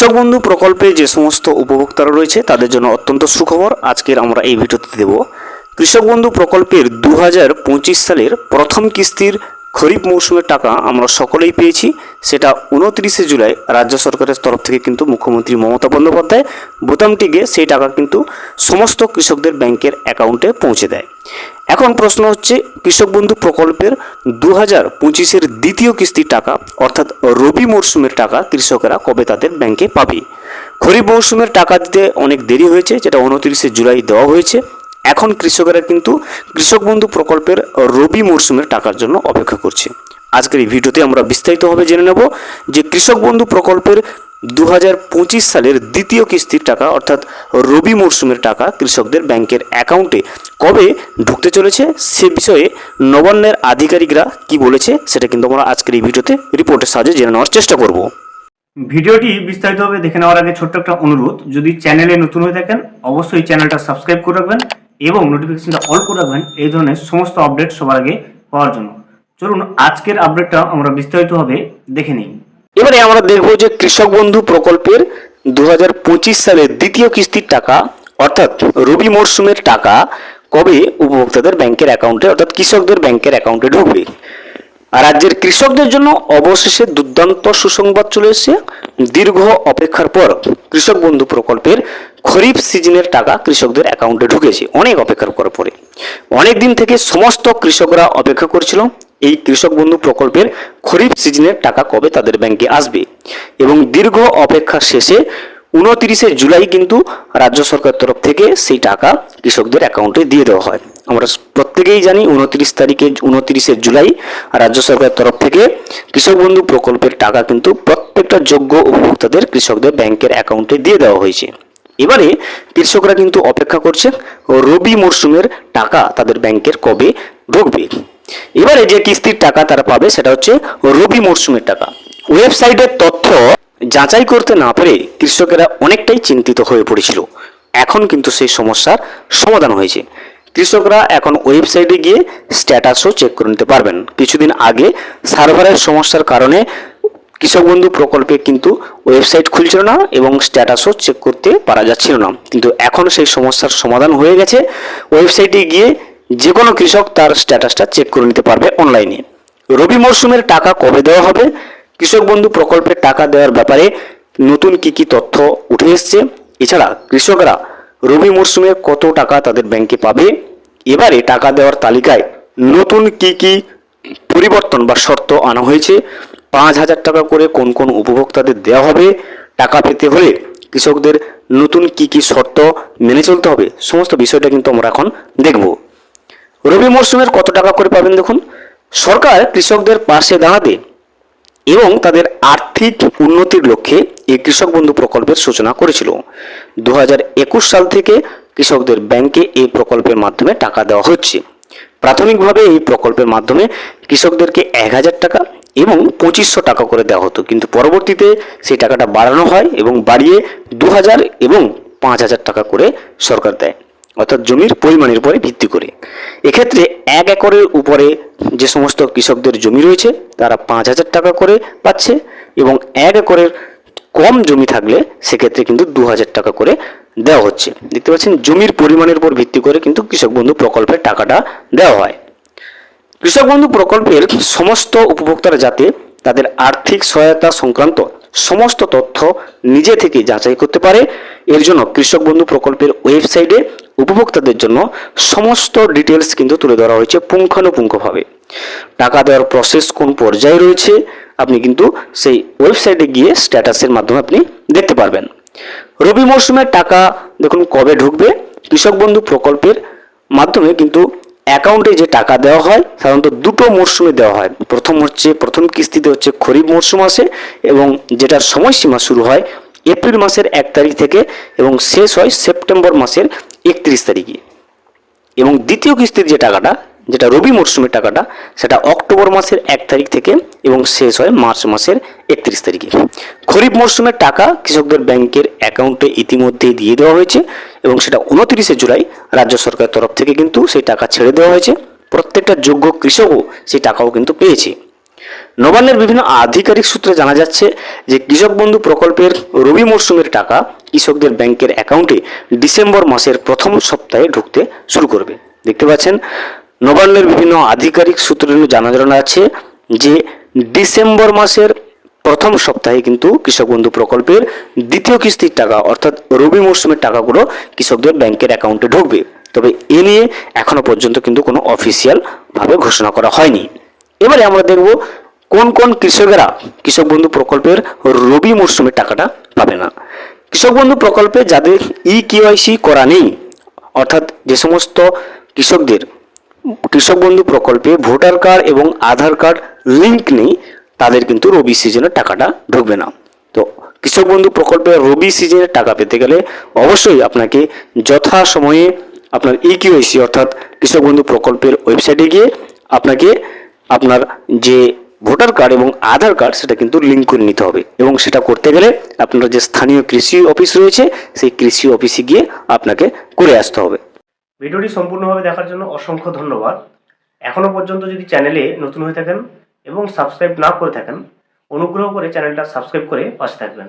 কৃষক বন্ধু প্রকল্পে যে সমস্ত উপভোক্তারা রয়েছে, তাদের জন্য অত্যন্ত সুখবর। আজকের আমরা এই ভিডিওতে দেব কৃষক বন্ধু প্রকল্পের দু হাজার পঁচিশ সালের প্রথম কিস্তির খরিফ মৌসুমের টাকা আমরা সকলেই পেয়েছি। সেটা উনত্রিশে জুলাই রাজ্য সরকারের তরফ থেকে কিন্তু মুখ্যমন্ত্রী মমতা বন্দ্যোপাধ্যায় বোতামটি গিয়ে সেই টাকা কিন্তু সমস্ত কৃষকদের ব্যাংকের অ্যাকাউন্টে পৌঁছে দেয়। এখন প্রশ্ন হচ্ছে, কৃষক বন্ধু প্রকল্পের দু হাজার পঁচিশের দ্বিতীয় কিস্তির টাকা, অর্থাৎ রবি মরশুমের টাকা কৃষকেরা কবে তাদের ব্যাংকে পাবে? খরিফ মৌসুমের টাকা দিতে অনেক দেরি হয়েছে, যেটা উনত্রিশে জুলাই দেওয়া হয়েছে। এখন কৃষকেরা কিন্তু কৃষক বন্ধু প্রকল্পের রবি মরশুমের টাকার জন্য অপেক্ষা করছে। আজকের এই ভিডিওতে আমরা বিস্তারিতভাবে জেনে নেব যে কৃষক বন্ধু প্রকল্পের দু হাজার পঁচিশ সালের দ্বিতীয় কিস্তির টাকা, অর্থাৎ রবি মরশুমের টাকা কৃষকদের ব্যাংকের অ্যাকাউন্টে কবে ঢুকতে চলেছে সে বিষয়ে নবান্নের আধিকারিকরা কি বলেছে সেটা কিন্তু আমরা আজকের এই ভিডিওতে রিপোর্টের সাহায্যে জেনে নেওয়ার চেষ্টা করব। ভিডিওটি বিস্তারিতভাবে দেখে নেওয়ার আগে ছোট্ট একটা অনুরোধ, যদি চ্যানেলে নতুন হয়ে থাকেন, অবশ্যই চ্যানেলটা সাবস্ক্রাইব করে রাখবেন এবং নোটিফিকেশনটা অল করে রাখবেন এই ধরনের সমস্ত আপডেট সবার আগে পাওয়ার জন্য। চলুন, আজকের আপডেটটা আমরা বিস্তারিতভাবে দেখে নিই। এবারে আমরা দেখব যে কৃষক বন্ধু প্রকল্পের দু হাজার পঁচিশ সালের দ্বিতীয় কিস্তির টাকা, অর্থাৎ রবি মরশুমের টাকা, কবে উপভোক্তাদের ব্যাংকের অ্যাকাউন্টে অর্থাৎ কৃষকদের ব্যাংকের অ্যাকাউন্টে ঢুকবে? রাজ্যের কৃষকদের জন্য অবশেষে দুর্দান্ত সুসংবাদ চলে এসেছে। দীর্ঘ অপেক্ষার পর কৃষক বন্ধু প্রকল্পের খরিফ সিজনের টাকা কৃষকদের অ্যাকাউন্টে ঢুকেছে, অনেক অপেক্ষার করার পরে। অনেক দিন থেকে সমস্ত কৃষকরা অপেক্ষা করছিল, এই কৃষক বন্ধু প্রকল্পের খরিফ সিজনের টাকা কবে তাদের ব্যাংকে আসবে? এবং দীর্ঘ অপেক্ষা শেষে উনতিরিশে জুলাই কিন্তু রাজ্য সরকার তরফ থেকে সেই টাকা কৃষকদের অ্যাকাউন্টে দিয়ে দেওয়া হয়। আমরা প্রত্যেকেই জানি উনত্রিশ তারিখে উনত্রিশে জুলাই রাজ্য সরকারের তরফ থেকে কৃষক বন্ধু প্রকল্পের টাকা কিন্তু প্রত্যেকটা যোগ্য উপভোক্তাদের কৃষকদের ব্যাংকের অ্যাকাউন্টে দিয়ে দেওয়া হয়েছে। এবারে কৃষকরা কিন্তু অপেক্ষা করছে রবি মরশুমের টাকা তাদের ব্যাংকের কবে ঢুকবে। এবারে যে কিস্তির টাকা তারা পাবে সেটা হচ্ছে রবি মরশুমের টাকা। ওয়েবসাইটের তথ্য যাচাই করতে না পেরে কৃষকেরা অনেকটাই চিন্তিত হয়ে পড়েছিল। এখন কিন্তু সেই সমস্যার সমাধান হয়েছে। কৃষকরা এখন ওয়েবসাইটে গিয়ে স্ট্যাটাসও চেক করে নিতে পারবেন। কিছুদিন আগে সার্ভারের সমস্যার কারণে কৃষক বন্ধু প্রকল্পে কিন্তু ওয়েবসাইট খুলছিল না এবং স্ট্যাটাসও চেক করতে পারা যাচ্ছিল না। কিন্তু এখন সেই সমস্যার সমাধান হয়ে গেছে। ওয়েবসাইটে গিয়ে যে কোনো কৃষক তার স্ট্যাটাসটা চেক করে নিতে পারবে অনলাইনে রবি মরশুমের টাকা কবে দেওয়া হবে? কৃষক বন্ধু প্রকল্পের টাকা দেওয়ার ব্যাপারে নতুন কি কি তথ্য উঠে এসছে? এছাড়া কৃষকরা রবি মরশুমে কত টাকা তাদের ব্যাংকে পাবে? এবারে টাকা দেওয়ার তালিকায় নতুন কি কি পরিবর্তন বা শর্ত আনা হয়েছে? পাঁচ হাজার টাকা করে কোন কোন উপভোক্তাদের দেওয়া হবে? টাকা পেতে হলে কৃষকদের নতুন কি কি শর্ত মেনে চলতে হবে? সমস্ত বিষয়টা কিন্তু আমরা এখন দেখব। রবি মরশুমের কত টাকা করে পাবেন দেখুন? সরকার কৃষকদের পাশে দাঁড়াতে এবং তাদের আর্থিক উন্নতির লক্ষ্যে এই কৃষক বন্ধু প্রকল্পের সূচনা করেছিল। দু হাজার একুশ সাল থেকে কৃষকদের ব্যাংকে এই প্রকল্পের মাধ্যমে টাকা দেওয়া হচ্ছে। প্রাথমিকভাবে এই প্রকল্পের মাধ্যমে কৃষকদেরকে এক হাজার টাকা এবং পঁচিশশো টাকা করে দেওয়া হতো। কিন্তু পরবর্তীতে সেই টাকাটা বাড়ানো হয় এবং বাড়িয়ে দু হাজার এবং পাঁচ হাজার টাকা করে সরকার দেয়। অর্থাৎ জমির পরিমাণের উপরে ভিত্তি করে। এক্ষেত্রে এক একরের উপরে যে সমস্ত কৃষকদের জমি রয়েছে, তারা পাঁচ হাজার টাকা করে পাচ্ছে এবং এক একরের কম জমি থাকলে সেক্ষেত্রে কিন্তু দু হাজার টাকা করে দেওয়া হচ্ছে। দেখতে পাচ্ছেন, জমির পরিমাণের উপর ভিত্তি করে কিন্তু কৃষক বন্ধু প্রকল্পের টাকাটা দেওয়া হয়। কৃষক বন্ধু প্রকল্পের সমস্ত উপভোক্তারা যাতে তাদের আর্থিক সহায়তা সংক্রান্ত সমস্ত তথ্য নিজে থেকে যাচাই করতে পারে এর জন্য কৃষক বন্ধু প্রকল্পের ওয়েবসাইটে উপভোক্তাদের জন্য সমস্ত ডিটেলস কিন্তু তুলে ধরা হয়েছে পুঙ্খানুপুঙ্খভাবে। টাকা দেওয়ার প্রসেস কোন পর্যায়ে রয়েছে, আপনি কিন্তু সেই ওয়েবসাইটে গিয়ে স্ট্যাটাসের মাধ্যমে আপনি দেখতে পারবেন। রবি মরশুমের টাকা দেখুন কবে ঢুকবে? কৃষক বন্ধু প্রকল্পের মাধ্যমে কিন্তু অ্যাকাউন্টে যে টাকা দেওয়া হয়, সাধারণত দুটো মরশুমে দেওয়া হয়। প্রথম হচ্ছে, প্রথম কিস্তিতে হচ্ছে খরিফ মরশুম আসে এবং যেটার সময়সীমা শুরু হয় এপ্রিল মাসের এক তারিখ থেকে এবং শেষ হয় সেপ্টেম্বর মাসের একত্রিশ তারিখে। এবং দ্বিতীয় কিস্তির যে টাকাটা, যেটা রবি মরশুমের টাকাটা, সেটা অক্টোবর মাসের এক তারিখ থেকে এবং শেষ হয় মার্চ মাসের একত্রিশ তারিখে। খরিফ মরশুমের টাকা কৃষকদের ব্যাংকের অ্যাকাউন্টে ইতিমধ্যেই দিয়ে দেওয়া হয়েছে এবং সেটা উনতিরিশে জুলাই রাজ্য সরকারের তরফ থেকে কিন্তু সেই টাকা ছেড়ে দেওয়া হয়েছে। প্রত্যেকটা যোগ্য কৃষকও সেই টাকাও কিন্তু পেয়েছে। নবান্নের বিভিন্ন আধিকারিক সূত্রে জানা যাচ্ছে যে কৃষক বন্ধু প্রকল্পের রবি মরশুমের টাকা কৃষকদের ব্যাংকের অ্যাকাউন্টে ডিসেম্বর মাসের প্রথম সপ্তাহে ঢুকতে শুরু করবে। দেখতে পাচ্ছেন, নবান্নের বিভিন্ন আধিকারিক সূত্রে জানা জানা আছে যে ডিসেম্বর মাসের প্রথম সপ্তাহে কিন্তু কৃষক বন্ধু প্রকল্পের দ্বিতীয় কিস্তির টাকা, অর্থাৎ রবি মরশুমের টাকাগুলো কৃষকদের ব্যাংকের অ্যাকাউন্টে ঢুকবে। তবে এ নিয়ে এখনও পর্যন্ত কিন্তু কোনো অফিসিয়াল ভাবে ঘোষণা করা হয়নি। এবারে আমরা দেখব কোন কোন কৃষকেরা কৃষক বন্ধু প্রকল্পের রবি মরশুমের টাকাটা পাবে না? কৃষক বন্ধু প্রকল্পে যাদের ই কেওয়াইসি করা নেই, অর্থাৎ যে সমস্ত কৃষকদের, কৃষক বন্ধু প্রকল্পে ভোটার কার্ড এবং আধার কার্ড লিংক নেই, তাদের কিন্তু রবি সিজনের টাকাটা ঢুকবে না। তো কৃষক বন্ধু প্রকল্পে রবি সিজনের টাকা পেতে গেলে অবশ্যই আপনাকে যথা সময়ে আপনার ই কিউআইসি অর্থাৎ কৃষক বন্ধু প্রকল্পের ওয়েবসাইটে গিয়ে আপনাকে আপনার যে ভোটার কার্ড এবং আধার কার্ড সেটা কিন্তু লিঙ্ক করে নিতে হবে। এবং সেটা করতে গেলে আপনারা যে স্থানীয় কৃষি অফিস রয়েছে, সেই কৃষি অফিসে গিয়ে আপনাকে করে আসতে হবে। ভিডিওটি সম্পূর্ণভাবে দেখার জন্য অসংখ্য ধন্যবাদ। এখনও পর্যন্ত যদি চ্যানেলে নতুন হয়ে থাকেন এবং সাবস্ক্রাইব না করে থাকেন, অনুগ্রহ করে চ্যানেলটা সাবস্ক্রাইব করে পাশে থাকবেন।